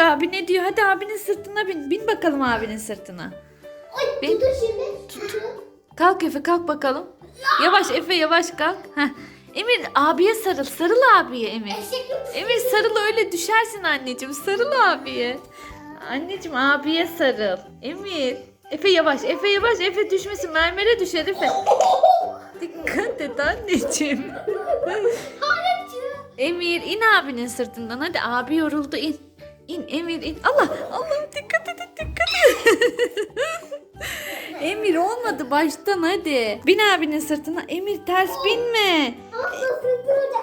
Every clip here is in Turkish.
abi ne diyor. Hadi abinin sırtına bin. Bin bakalım abinin sırtına. Ay Ben- tutun şimdi. Tutun. Kalk Efe kalk bakalım. Yavaş Efe yavaş kalk. Heh. Emir abiye sarıl. Sarıl abiye Emir. Emir sarıl öyle düşersin anneciğim. Sarıl abiye. Anneciğim abiye sarıl. Emir. Efe yavaş. Efe yavaş. Efe düşmesin. Mermere düşer Efe. Dikkat et anneciğim. Emir in abinin sırtından. Hadi abi yoruldu in. İn Emir in. Allah Allah dikkat edin dikkat edin. Emir olmadı baştan hadi. Bin abinin sırtına. Emir ters binme.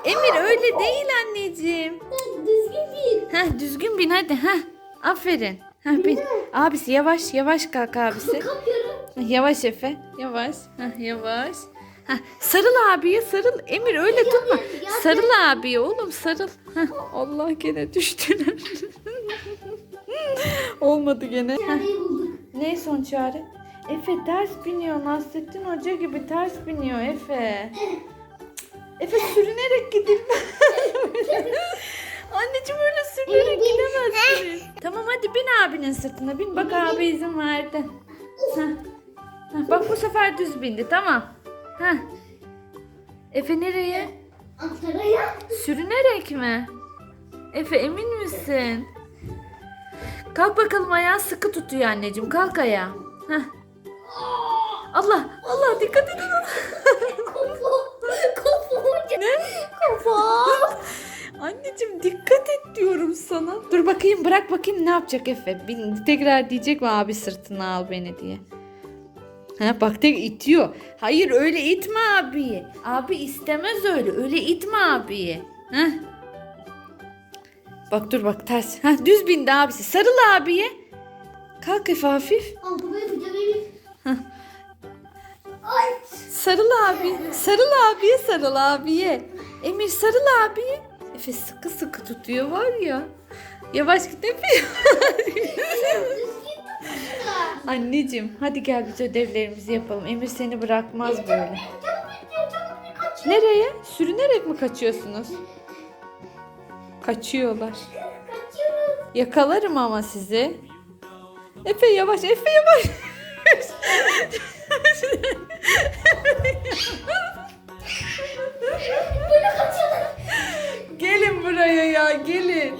Emir öyle değil anneciğim. Düzgün bir. Heh düzgün bin hadi. Heh aferin. Heh bin. Abisi yavaş yavaş kalk abisi. Yavaş Efe. Yavaş. Heh, yavaş. Heh, sarıl abiye sarıl. Emir öyle tutma. Sarıl abiye oğlum sarıl. Heh, Allah gene düştüler. Olmadı gene. Bulduk? ne son çare? Efe ters biniyor. Nasrettin Hoca gibi ters biniyor Efe. Efe sürünerek gidin. Anneciğim öyle sürünerek gidemezsiniz. Tamam hadi bin abinin sırtına bin. Bak abi izin verdi. Heh. Heh, Bak bu sefer düz bindi tamam. Heh. Efe nereye? Ankara'ya. Sürünerek mi? Efe emin misin? Kalk bakalım ayağı sıkı tutuyor anneciğim. Kalk ayağa. Heh. Allah Allah dikkat edin. Ne? Kafa. Anneciğim dikkat et diyorum sana. Dur bakayım bırak bakayım ne yapacak Efe. Bir, tekrar diyecek mi abi sırtına al beni diye. Ha bak tek itiyor. Hayır öyle itme abi. Abi istemez öyle. Öyle itme abi. Ha? Bak dur bak ters. Ha düz bindi abisi. Sarıl abiye. Kalk Efe hafif. Al bu. Ay. Sarıl abi. Sarıl abiye sarıl abiye. Emir sarıl abiye. Efe sıkı sıkı tutuyor var ya. Yavaş git Efe. Anneciğim hadi gel biz ödevlerimizi yapalım. Emir seni bırakmaz böyle. Nereye? Sürünerek mi kaçıyorsunuz? Kaçıyorlar. Kaçıyoruz. Yakalarım ama sizi. Efe yavaş, Efe yavaş. Böyle kaçıyorlar. gelin buraya ya, gelin.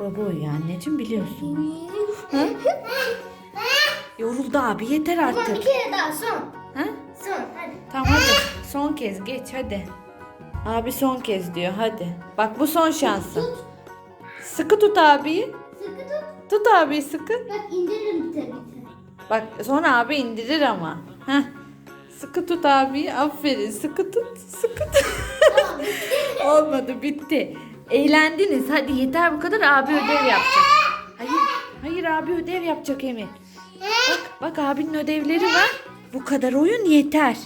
Baba ya anneciğim biliyorsun. Ha? Yoruldu abi yeter Tamam bir artık. kere daha son. Ha? Son hadi. Tamam hadi. Son kez geç hadi. Abi son kez diyor hadi. Bak bu son şansın. Tut. Sıkı tut abiyi. Sıkı tut. Tut abiyi sıkı. Bak indiririm tabii. Bak sonra abi indirir ama. Heh. Sıkı tut abiyi. Aferin. Sıkı tut. Sıkı tut. Olmadı bitti. Eğlendiniz. Hadi yeter bu kadar abi ödev yapacak. Hayır. Hayır abi ödev yapacak Emir. Bak bak abinin ödevleri var. Bu kadar oyun yeter.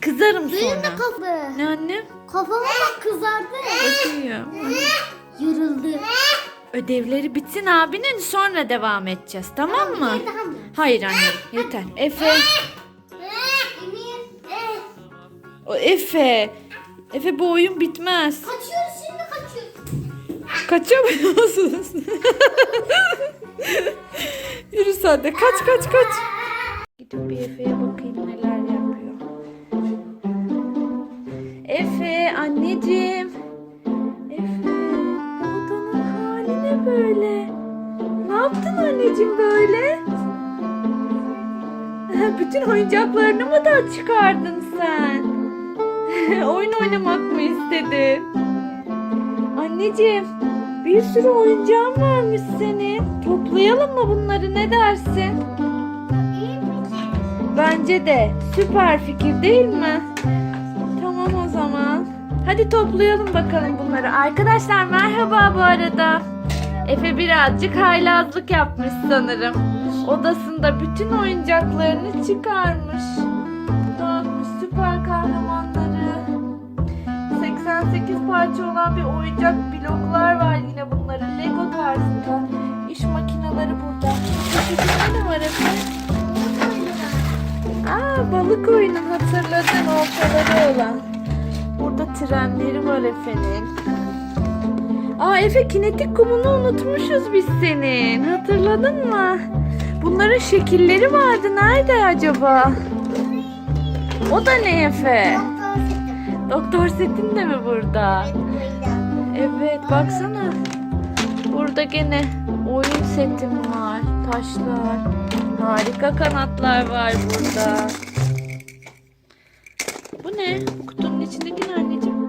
Kızarım de sonra. Ne annem? Kafama bak kızardı. Bakıyor. Yoruldu. Ödevleri bitsin abinin sonra devam edeceğiz. Tamam mı? Bir daha mı? Hayır anne yeter. Efe. Emir. eh. O Efe. Efe bu oyun bitmez. Kaçıyoruz şimdi kaçıyoruz. Kaçamıyorsunuz. Yürü sen de kaç kaç kaç. Gidip bir Efe'ye bakayım neler Efe anneciğim. Efe bu odanın hali ne böyle? Ne yaptın anneciğim böyle? Bütün oyuncaklarını mı da çıkardın sen? Oyun oynamak mı istedin? Anneciğim bir sürü oyuncağın varmış senin. Toplayalım mı bunları ne dersin? Bence de süper fikir değil mi? Hadi toplayalım bakalım bunları. Arkadaşlar merhaba bu arada. Efe birazcık haylazlık yapmış sanırım. Odasında bütün oyuncaklarını çıkarmış. Dağıtmış süper kahramanları. 88 parça olan bir oyuncak bloklar var yine bunların Lego tarzında. İş makineleri burada. Ne var? Aa balık oyunu hatırladın oltaları olan. Burada trenleri var efendim. Aa Efe kinetik kumunu unutmuşuz biz senin. Hatırladın mı? Bunların şekilleri vardı. Nerede acaba? O da ne Efe? Doktor setin de mi burada? Evet baksana. Burada gene oyun setim var. Taşlar. Harika kanatlar var burada. Bu ne? Bu kutunun içindeki ne anneciğim?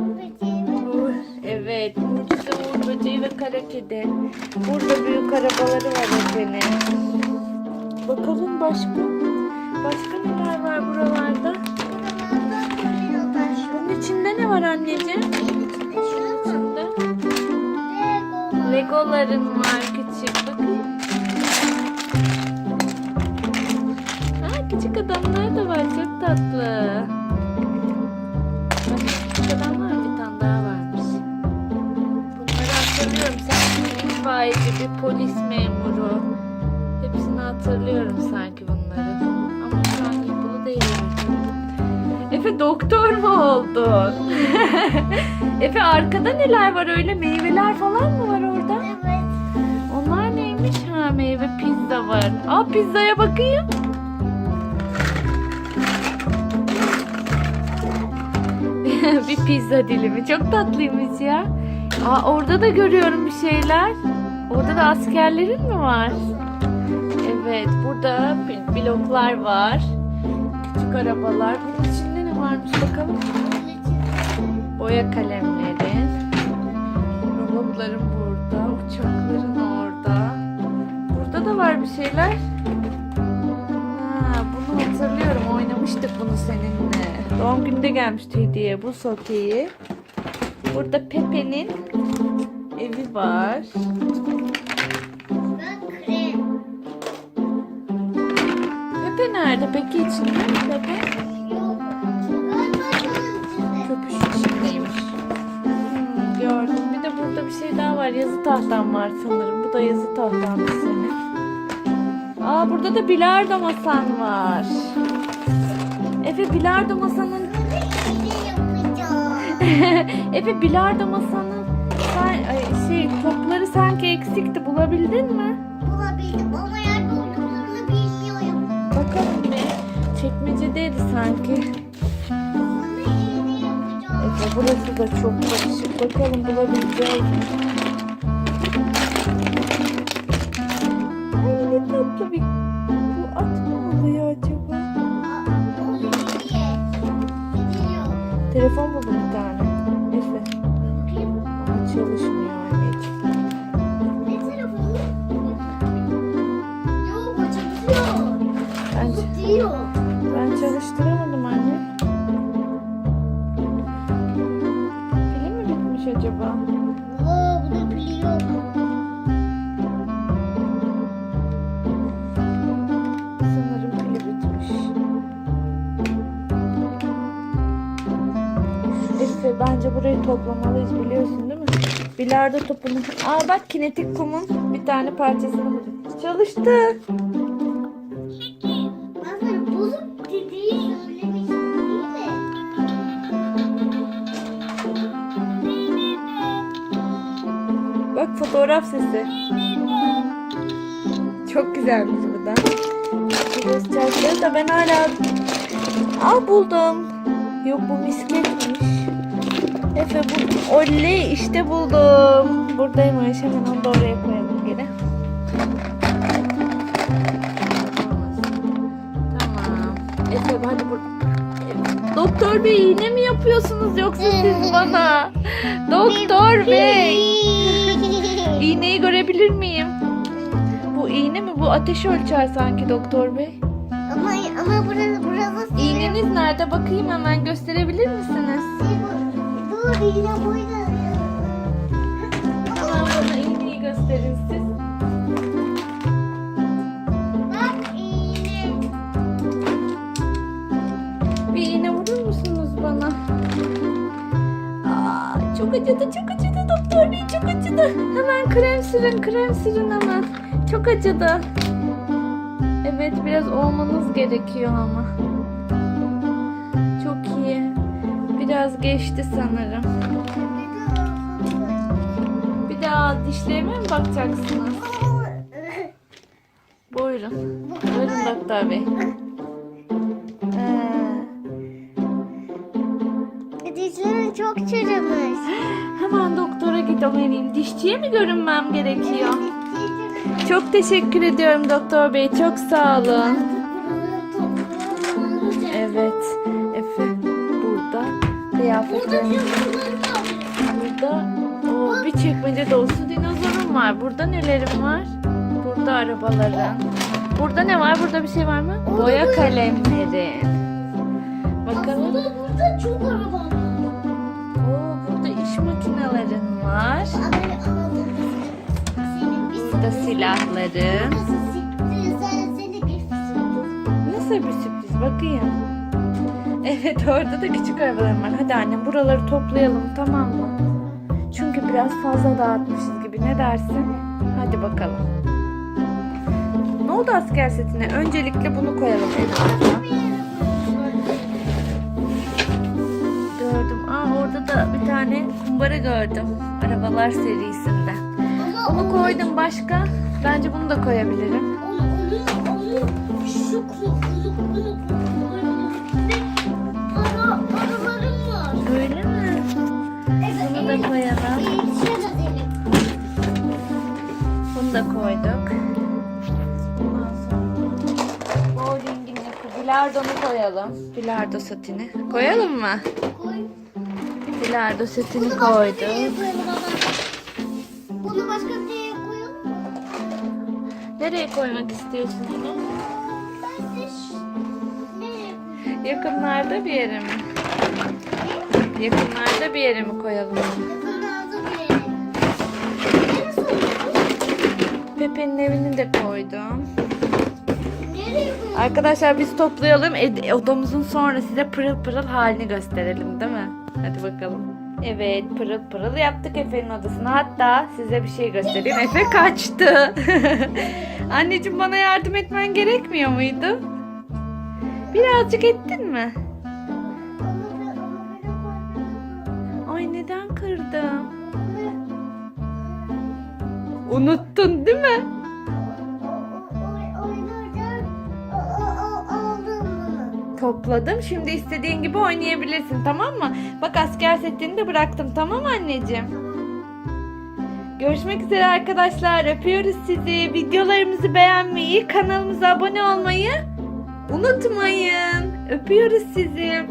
Uğur. Evet. Mucize Uğur böceği ve kara kedi. Burada büyük arabaları var Efe'nin. Bakalım başka. Başka neler var buralarda? Bunun içinde ne var anneciğim? İçinde. Legoların var küçük. Bakın. Ha, küçük adamlar da var. Çok tatlı. Efe doktor mu oldun? Efe arkada neler var öyle meyveler falan mı var orada? Evet. Onlar neymiş? Ha meyve pizza var. Aa pizzaya bakayım. bir pizza dilimi. Çok tatlıymış ya. Aa orada da görüyorum bir şeyler. Orada da askerlerin mi var? Evet burada bloklar var. Küçük arabalar. Bunun içinde ne varmış bakalım. Boya kalemleri. Robotların burada. Uçakların orada. Burada da var bir şeyler. Ha, bunu hatırlıyorum. Oynamıştık bunu seninle. Doğum gününde gelmişti hediye bu sokeyi. Burada Pepe'nin evi var. Pepe nerede peki içinde? Pepe var. Yazı tahtam var sanırım. Bu da yazı tahtamdı senin. Aa burada da bilardo masan var. Efe bilardo masanın yapacağım. Efe bilardo masanın sen, ay, şey topları sanki eksikti. Bulabildin mi? Bulabildim ama yerde olduklarını bilmiyorum. Bakalım bir. Çekmecedeydi sanki. Efe burası da çok karışık. Bakalım bulabileceğiz mi? Ay ne tatlı bir... Bu at mı oluyor acaba? Telefon buldum Bilardo topunu. Aa bak kinetik kumun bir tane parçasını buldum. Çalıştı. Ben sana bozuk dediği söylemiştim değil mi? Bak fotoğraf sesi. Çok güzelmiş bu da. Biraz da ben hala... Aa buldum. Yok bu misketmiş. Efe bu... Oley işte buldum. Buradaymış hemen onu da oraya koyalım gene. Tamam. Efe hadi bur... Doktor bey iğne mi yapıyorsunuz yoksa siz bana? Doktor bey. İğneyi görebilir miyim? Bu iğne mi? Bu ateşi ölçer sanki doktor bey. ama ama burası burası İğneniz nerede? Bakayım hemen gösterebilir misiniz? Dur yine burada. Bana iğneyi gösterin siz. Bak iğne. Bir iğne vurur musunuz bana? Aa, çok acıdı, çok acıdı doktor bey, çok acıdı. Hemen krem sürün, krem sürün hemen. Çok acıdı. Evet, biraz olmanız gerekiyor ama. Biraz geçti sanırım. Bir. Aa dişlerime mi bakacaksınız? Buyurun. Buyurun doktor bey. Ee, Dişlerim çok çürümüş. hemen doktora gitmeliyim. Dişçiye mi görünmem gerekiyor? Çok teşekkür ediyorum doktor bey. Çok sağ olun. Evet. Efe burada o bir çekmece dolusu dinozorum var. Burada nelerim var? Burada arabaların. Burada ne var? Burada bir şey var mı? Boya kalemleri. Bakalım. Burada, burada çok araba var. Oo, burada iş makinelerin var. Burada silahların. Nasıl bir sürpriz? Bakayım. Evet orada da küçük arabalarım var. Hadi annem buraları toplayalım tamam mı? Çünkü biraz fazla dağıtmışız gibi. Ne dersin? Hadi bakalım. Ne oldu asker setine? Öncelikle bunu koyalım en. Gördüm. Aa orada da bir tane kumbara gördüm. Arabalar serisinde. Onu koydum başka. Bence bunu da koyabilirim. Koyduk. Ondan sonra bowlingin yapı bilardonu koyalım. Bilardo setini. Koyalım mı? Koy. Bilardo setini Bunu koyduk. Bunu başka bir yere koyalım. Nereye koymak istiyorsun onu? Ben de? Yakınlarda bir yere mi? Yakınlarda bir yere mi koyalım? Yakınlarda Pepe'nin evini de koydum. Arkadaşlar biz toplayalım. Ed- odamızın sonra size pırıl pırıl halini gösterelim değil mi? Hadi bakalım. Evet pırıl pırıl yaptık Efe'nin odasını. Hatta size bir şey göstereyim. Efe kaçtı. Anneciğim bana yardım etmen gerekmiyor muydu? Birazcık ettin mi? Ay neden kırdım? Unuttun değil mi? Topladım. Şimdi istediğin gibi oynayabilirsin tamam mı? Bak asker setini de bıraktım tamam anneciğim? Görüşmek üzere arkadaşlar. Öpüyoruz sizi. Videolarımızı beğenmeyi, kanalımıza abone olmayı unutmayın. Öpüyoruz sizi.